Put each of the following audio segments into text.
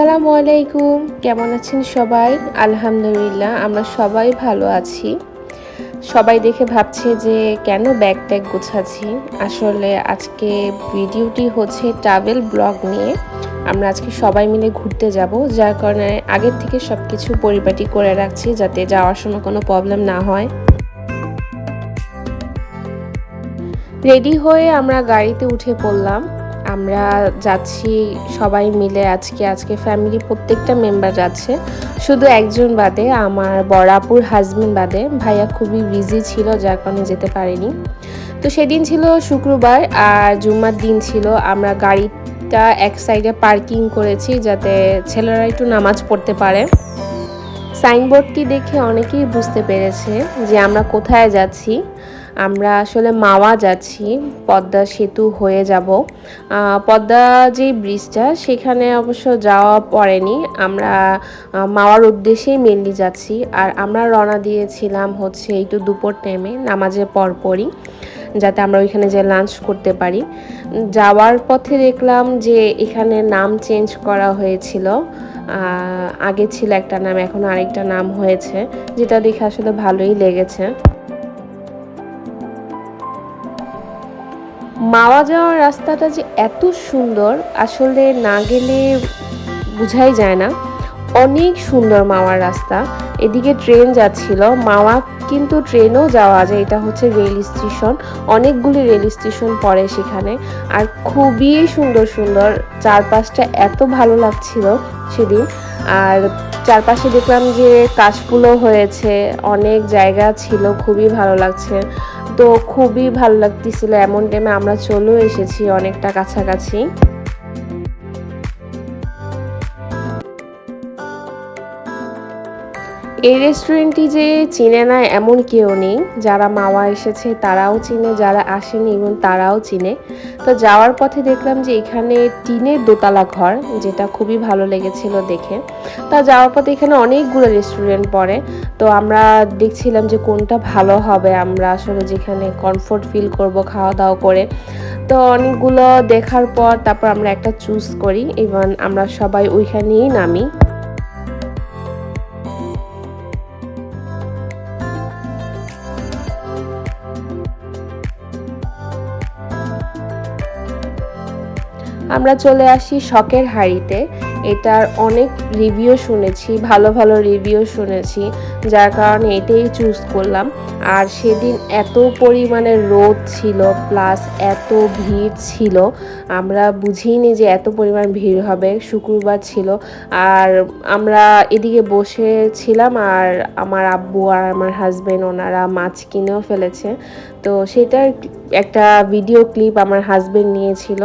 আসসালামু আলাইকুম। কেমন আছেন সবাই? আলহামদুলিল্লাহ, আমরা সবাই ভালো আছি। সবাই দেখে ভাবছে যে কেন ব্যাগ ট্যাগ গোছাচ্ছি। আসলে আজকে ভিডিওটি হচ্ছে ট্রাভেল ব্লগ নিয়ে। আমরা আজকে সবাই মিলে ঘুরতে যাব, যার কারণে আগের থেকে সব কিছু পরিপাটি করে রাখছি যাতে যাওয়ার সময় কোনো প্রবলেম না হয়। রেডি হয়ে আমরা গাড়িতে উঠে পড়লাম। আমরা যাচ্ছি সবাই মিলে আজকে আজকে ফ্যামিলি প্রত্যেকটা মেম্বার যাচ্ছে। শুধু একজন বাদে, আমার বড়াপুর হাজবেন্ড বাদে। ভাইয়া খুবই বিজি ছিল, যার কারণে যেতে পারিনি। তো সেদিন ছিল শুক্রবার আর জুম্মার দিন ছিল। আমরা গাড়িটা এক সাইডে পার্কিং করেছি যাতে ছেলেরা একটু নামাজ পড়তে পারে। সাইনবোর্ডটি দেখে অনেকেই বুঝতে পেরেছে যে আমরা কোথায় যাচ্ছি। আমরা আসলে মাওয়া যাচ্ছি, পদ্মা সেতু হয়ে যাব। পদ্মা যে ব্রিজটা সেখানে অবশ্য যাওয়া পড়েনি। আমরা মাওয়ার উদ্দেশ্যেই মেনলি যাচ্ছি। আর আমরা রওনা দিয়েছিলাম হচ্ছে একটু দুপুর টাইমে নামাজের পরপরই, যাতে আমরা ওইখানে যে লাঞ্চ করতে পারি। যাওয়ার পথে দেখলাম যে এখানে নাম চেঞ্জ করা হয়েছিল। আগে ছিল একটা নাম, এখন আরেকটা নাম হয়েছে, যেটা দেখে আসলে ভালোই লেগেছে। মাওয়া যাওয়ার রাস্তাটা যে এত সুন্দর, আসলে না গেলে বোঝাই যায় না। অনেক সুন্দর মাওয়ার রাস্তা। এদিকে ট্রেন যাচ্ছিল। মাওয়া কিন্তু ট্রেনও যাওয়া যায়। এটা হচ্ছে রেল স্টেশন। অনেকগুলি রেল স্টেশন পড়ে সেখানে। আর খুবই সুন্দর সুন্দর। চারপাশটা এত ভালো লাগছিল সেদিন। আর চারপাশে দেখলাম যে কাশফুলও হয়েছে। অনেক জায়গা ছিল। খুবই ভালো লাগছে। তো খুবই ভালো লাগতেছিল। এমন টাইমে আমরা চলেও এসেছি অনেকটা কাছাকাছি। এই রেস্টুরেন্টটি যে চিনে না এমন কেউ নেই। যারা মাওয়া এসেছে, তারাও চিনে, যারা আসেনি এবং তারাও চিনে। তো যাওয়ার পথে দেখলাম যে এখানে টিনের দোতলা ঘর, যেটা খুবই ভালো লেগেছিল দেখে। তা যাওয়ার পথে এখানে অনেকগুলো রেস্টুরেন্ট পড়ে। তো আমরা দেখছিলাম যে কোনটা ভালো হবে। আমরা আসলে যেখানে কমফোর্ট ফিল করব খাওয়া দাওয়া করে। তো অনেকগুলো দেখার পর তারপর আমরা একটা চুজ করি। ইভেন আমরা সবাই ওইখানেই নামি। আমরা চলে আসি শখের হাড়িতে। এটার অনেক রিভিউ শুনেছি, ভালো ভালো রিভিউ শুনেছি, যার কারণে এটাই চুজ করলাম। আর সেদিন এত পরিমাণে রোদ ছিল প্লাস এত ভিড় ছিল, আমরা বুঝিনি যে এত পরিমাণ ভিড় হবে, শুক্রবার ছিল। আর আমরা এদিকে বসে ছিলাম আর আমার আব্বু আর আমার হাজব্যান্ড ওনারা মাছ কিনেও ফেলেছে। তো সেটার একটা ভিডিও ক্লিপ আমার হাজব্যান্ড নিয়েছিল।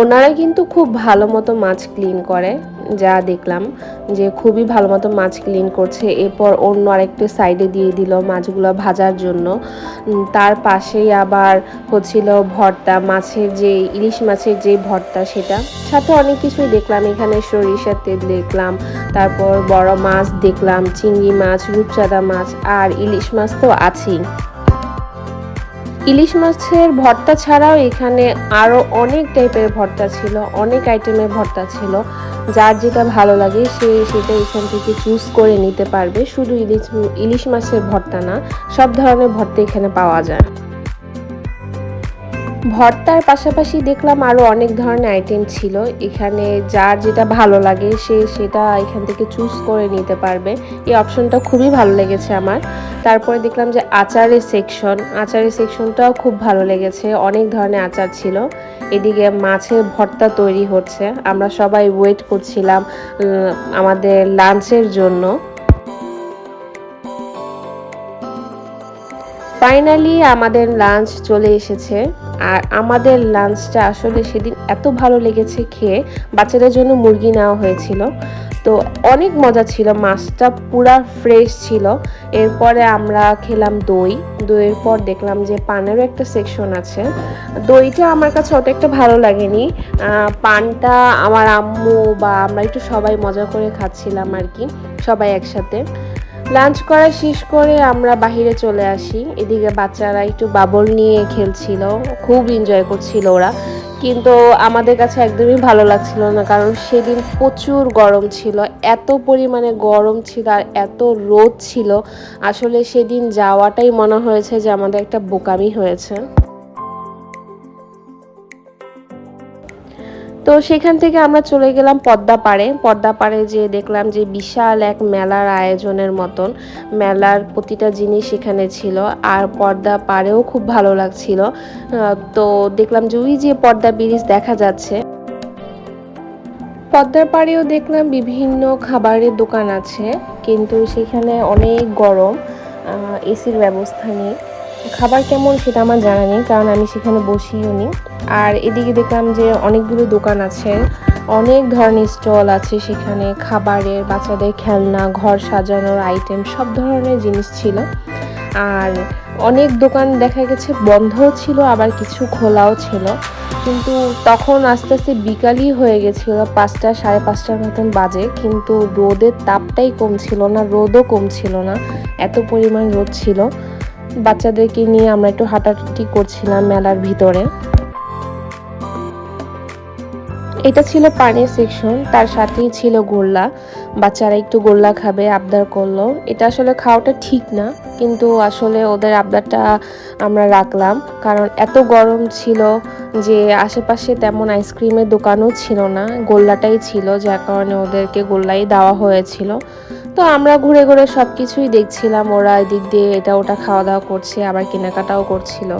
ওনারা কিন্তু খুব ভালো মতো মাছ ক্লিন করে, যা দেখলাম যে খুবই ভালো মতো মাছ ক্লিন করছে। এরপর অন্য আরেকটু সাইডে দিয়ে দিল মাছগুলো ভাজার জন্য। তার পাশেই আবার হচ্ছিল ভর্তা, মাছের যে, ইলিশ মাছের যে ভর্তা সেটা। সাথে অনেক কিছুই দেখলাম, এখানে সরিষার তেল দেখলাম, তারপর বড় মাছ দেখলাম, চিংড়ি মাছ, রূপচাঁদা মাছ, আর ইলিশ মাছ তো আছেই। ইলিশ মাছের ভর্তা ছাড়াও এখানে আরও অনেক টাইপের ভর্তা ছিল, অনেক আইটেমের ভর্তা ছিল। যার যেটা ভালো লাগে, সে সেটা এখান থেকে চুজ করে নিতে পারবে। শুধু ইলিশ ইলিশ মাছের ভর্তা না, সব ধরনের ভর্তা এখানে পাওয়া যায়। ভর্তার পাশাপাশি দেখলাম আরও অনেক ধরনের আইটেম ছিল। এখানে যার যেটা ভালো লাগে সে সেটা এখান থেকে চুজ করে নিতে পারবে। এই অপশনটা খুবই ভালো লেগেছে আমার। তারপরে দেখলাম যে আচারের সেকশন আচারের সেকশনটাও খুব ভালো লেগেছে। অনেক ধরনের আচার ছিল। এদিকে মাছের ভর্তা তৈরি হচ্ছে। আমরা সবাই ওয়েট করছিলাম আমাদের লাঞ্চের জন্য। ফাইনালি আমাদের লাঞ্চ চলে এসেছে। আর আমাদের লাঞ্চটা আসলে সেদিন এত ভালো লেগেছে খেয়ে। বাচ্চাদের জন্য মুরগি নেওয়া হয়েছিল। তো অনেক মজা ছিল, মাছটা পুরা ফ্রেশ ছিল। এরপরে আমরা খেলাম দই। দইয়ের পর দেখলাম যে পানেরও একটা সেকশন আছে। দইটা আমার কাছে অত একটা ভালো লাগেনি। পানটা আমার আম্মু বা আমরা একটু সবাই মজা করে খাচ্ছিলাম আর কি, সবাই একসাথে। লাঞ্চ করা শেষ করে আমরা বাহিরে চলে আসি। এদিকে বাচ্চারা একটু বাবল নিয়ে খেলছিল, খুব এনজয় করছিল ওরা। কিন্তু আমাদের কাছে একদমই ভালো লাগছিল না, কারণ সেদিন প্রচুর গরম ছিল, এত পরিমাণে গরম ছিল আর এত রোদ ছিল। আসলে সেদিন যাওয়াটাই মনে হয়েছে যে আমাদের একটা বোকামি হয়েছে। তো সেখান থেকে আমরা চলে গেলাম পদ্মা পাড়ে। পদ্মা পাড়ে যে দেখলাম যে বিশাল এক মেলার আয়োজনের মতন। মেলার প্রতিটা জিনিস এখানে ছিল আর পর্দা পাড়েও খুব ভালো লাগছিল। তো দেখলাম যে ওই যে পর্দা ব্রিজ দেখা যাচ্ছে। পদ্মার পাড়েও দেখলাম বিভিন্ন খাবারের দোকান আছে, কিন্তু সেখানে অনেক গরম এসির ব্যবস্থা নেই। খাবার কেমন সেটা আমার জানা নেই, কারণ আমি সেখানে বসিও নি। আর এদিকে দেখলাম যে অনেকগুলো দোকান আছে, অনেক ধরনের স্টল আছে সেখানে, খাবারের, বাচ্চাদের খেলনা, ঘর সাজানোর আইটেম সব ধরনের জিনিস ছিল। আর অনেক দোকান দেখা গেছে বন্ধও ছিল, আবার কিছু খোলাও ছিল। কিন্তু তখন আস্তে আস্তে বিকালই হয়ে গেছিল, পাঁচটা, সাড়ে পাঁচটার মতন বাজে। কিন্তু রোদের তাপটাই কম ছিল না, রোদও কম ছিল না, এত পরিমাণ রোদ ছিল। বাচ্চাদেরকে নিয়ে আমরা একটু হাঁটাহাঁটি করছিলাম মেলার ভিতরে। এটা ছিল পানির সেকশন তার সাথেই ছিল গোল্লা। বাচ্চারা একটু গোল্লা খাবে, আবদার করল। এটা আসলে খাওয়াটা ঠিক না, কিন্তু আসলে ওদের আবদারটা আমরা রাখলাম। কারণ এত গরম ছিল যে আশেপাশে তেমন আইসক্রিমের দোকানও ছিল না, গোল্লাটাই ছিল, যার কারণে ওদেরকে গোল্লাই দেওয়া হয়েছিল। তো আমরা ঘুরে ঘুরে সব কিছুই দেখছিলাম। ওরা এদিক দিয়ে এটা ওটা খাওয়া দাওয়া করছে, আবার কেনাকাটাও করছিল।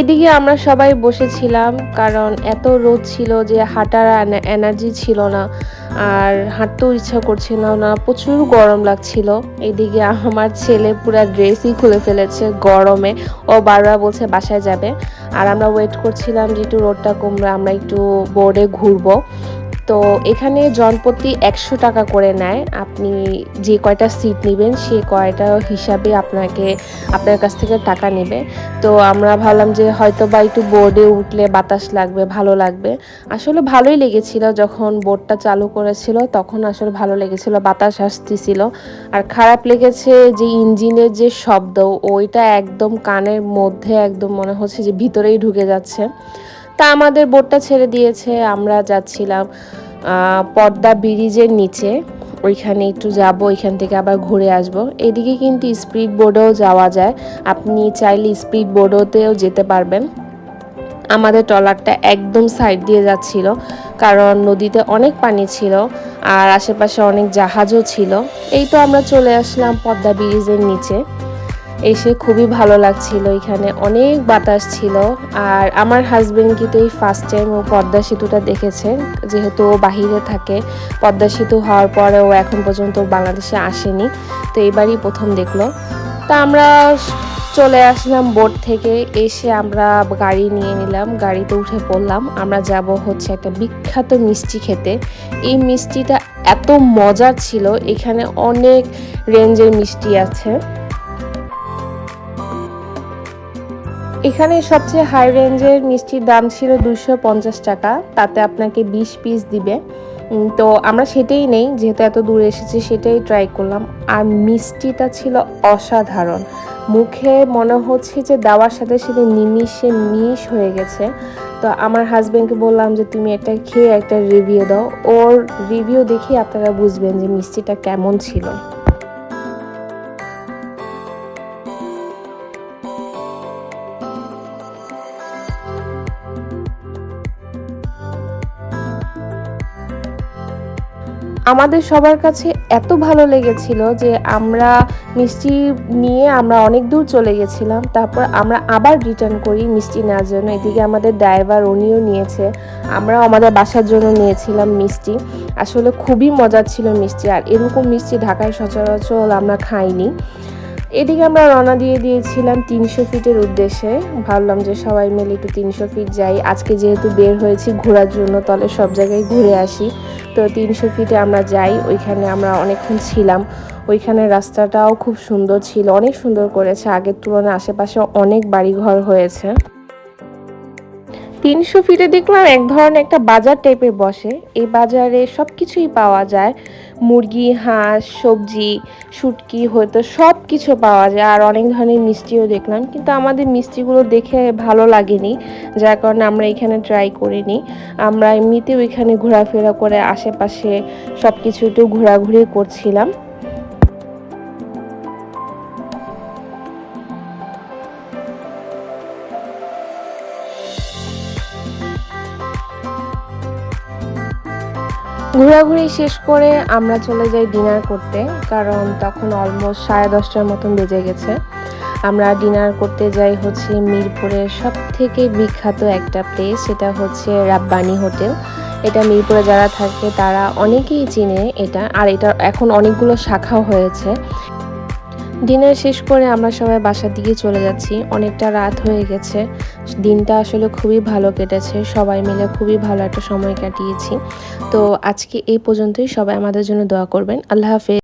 এদিকে আমরা সবাই বসেছিলাম, কারণ এত রোদ ছিল যে হাঁটার এনার্জি ছিল না। আর হাঁটতেও ইচ্ছা করছিল না প্রচুর গরম লাগছিল। এদিকে আমার ছেলে পুরো ড্রেসই খুলে ফেলেছে গরমে। ও বারবার বলছে বাসায় যাবে। আর আমরা ওয়েট করছিলাম যে একটু রোডটা কমবে, আমরা একটু বোর্ডে ঘুরবো। তো এখানে জনপ্রতি একশো টাকা করে নেয়। আপনি যে কয়টা সিট নেবেন, সে কয়টা হিসাবে আপনাকে, আপনার কাছ থেকে টাকা নেবে। তো আমরা ভাবলাম যে হয়তো বা একটু বোর্ডে উঠলে বাতাস লাগবে, ভালো লাগবে। আসলে ভালোই লেগেছিল যখন বোর্ডটা চালু করেছিল, তখন আসলে ভালো লেগেছিল, বাতাস আসতেছিল। আর খারাপ লেগেছে যে ইঞ্জিনের যে শব্দ, ওইটা একদম কানের মধ্যে একদম মনে হচ্ছে যে ভিতরেই ঢুকে যাচ্ছে। তা আমাদের বোটটা ছেড়ে দিয়েছে, আমরা যাচ্ছিলাম পদ্মা ব্রিজের নিচে। ওইখানে একটু যাব, ওইখান থেকে আবার ঘুরে আসব। এদিকে কিন্তু স্পিড বোর্ডেও যাওয়া যায়। আপনি চাইলে স্পিড বোর্ডেতেও যেতে পারবেন। আমাদের ট্রলারটা একদম সাইড দিয়ে যাচ্ছিল, কারণ নদীতে অনেক পানি ছিল আর আশেপাশে অনেক জাহাজও ছিল। এই তো আমরা চলে আসলাম পদ্মা ব্রিজের নিচে। এসে খুবই ভালো লাগছিল, এখানে অনেক বাতাস ছিল। আর আমার হাজব্যান্ড কিন্তু এই ফার্স্ট টাইম ও পদ্মা সেতুটা দেখেছে, যেহেতু ও বাহিরে থাকে। পদ্মা সেতু হওয়ার পরে ও এখন পর্যন্ত বাংলাদেশে আসেনি, তো এবারই প্রথম দেখল। তা আমরা চলে আসলাম বোট থেকে, এসে আমরা গাড়ি নিয়ে নিলাম, গাড়িতে উঠে পড়লাম। আমরা যাব হচ্ছে একটা বিখ্যাত মিষ্টি খেতে। এই মিষ্টিটা এত মজার ছিল, এখানে অনেক রেঞ্জের মিষ্টি আছে। এখানে সবচেয়ে হাই রেঞ্জের মিষ্টির দাম ছিল দুশো পঞ্চাশ টাকা, তাতে আপনাকে বিশ পিস দিবে। তো আমরা সেটাই নেই, যেহেতু এত দূরে এসেছি, সেটাই ট্রাই করলাম। আর মিষ্টিটা ছিল অসাধারণ। মুখে মনে হচ্ছে যে দেওয়ার সাথে সাথে নিমিশে মিশ হয়ে গেছে। তো আমার হাজব্যান্ডকে বললাম যে, তুমি এটা খেয়ে একটা রিভিউ দাও। ওর রিভিউ দেখে আপনারা বুঝবেন যে মিষ্টিটা কেমন ছিল। আমাদের সবার কাছে এত ভালো লেগেছিল যে আমরা মিষ্টি নিয়ে আমরা অনেক দূর চলে গেছিলাম। তারপর আমরা আবার রিটার্ন করি মিষ্টি নেওয়ার জন্য। এদিকে আমাদের ড্রাইভার উনিও নিয়েছে। আমরা আমাদের বাসার জন্য নিয়েছিলাম মিষ্টি। আসলে খুবই মজার ছিল মিষ্টি। আর এরকম মিষ্টি ঢাকায় সচরাচর আমরা খাইনি। এদিকে আমরা রওনা দিয়ে দিয়েছিলাম তিনশো ফিটের উদ্দেশ্যে। ভাবলাম যে সবাই মিলে একটু তিনশো ফিট যাই। আজকে যেহেতু বের হয়েছি ঘোরার জন্য, তাহলে সব জায়গায় ঘুরে আসি। তো তিনশো ফিটে আমরা যাই, ওইখানে আমরা অনেকক্ষণ ছিলাম। ওইখানে রাস্তাটাও খুব সুন্দর ছিল, অনেক সুন্দর করেছে। আগের তুলনায় আশেপাশে অনেক বাড়িঘর হয়েছে। তিনশো ফিটে দেখলাম এক ধরনের একটা বাজার টাইপের বসে। এই বাজারে সব কিছুই পাওয়া যায়। মুরগি, হাঁস, সবজি, শুটকি, হয়তো সব কিছু পাওয়া যায়। আর অনেক ধরনের মিষ্টিও দেখলাম। কিন্তু আমাদের মিষ্টিগুলো দেখে ভালো লাগেনি, যার কারণে আমরা এখানে ট্রাই করিনি। আমরা এমনিতেও এখানে ঘোরাফেরা করে আশেপাশে সব কিছু একটু ঘোরাঘুরি করছিলাম। ঘোরাঘুরি শেষ করে আমরা চলে যাই ডিনার করতে, কারণ তখন অলমোস্ট সাড়ে দশটার মতন বেজে গেছে। আমরা ডিনার করতে যাই হচ্ছে মিরপুরের সব থেকে বিখ্যাত একটা প্লেস সেটা হচ্ছে রাব্বানি হোটেল। এটা মিরপুরে যারা থাকে তারা অনেকেই চিনে এটা, আর এটা এখন অনেকগুলো শাখাও হয়েছে। ডিনার শেষ করে আমরা সবাই বাসার দিকে চলে যাচ্ছি। অনেকটা রাত হয়ে গেছে। দিনটা আসলে খুবই ভালো কেটেছে। সবাই মিলে খুবই ভালো একটা সময় কাটিয়েছি। তো আজকে এই পর্যন্তই। সবাই আমাদের জন্য দোয়া করবেন। আল্লাহ হাফেজ।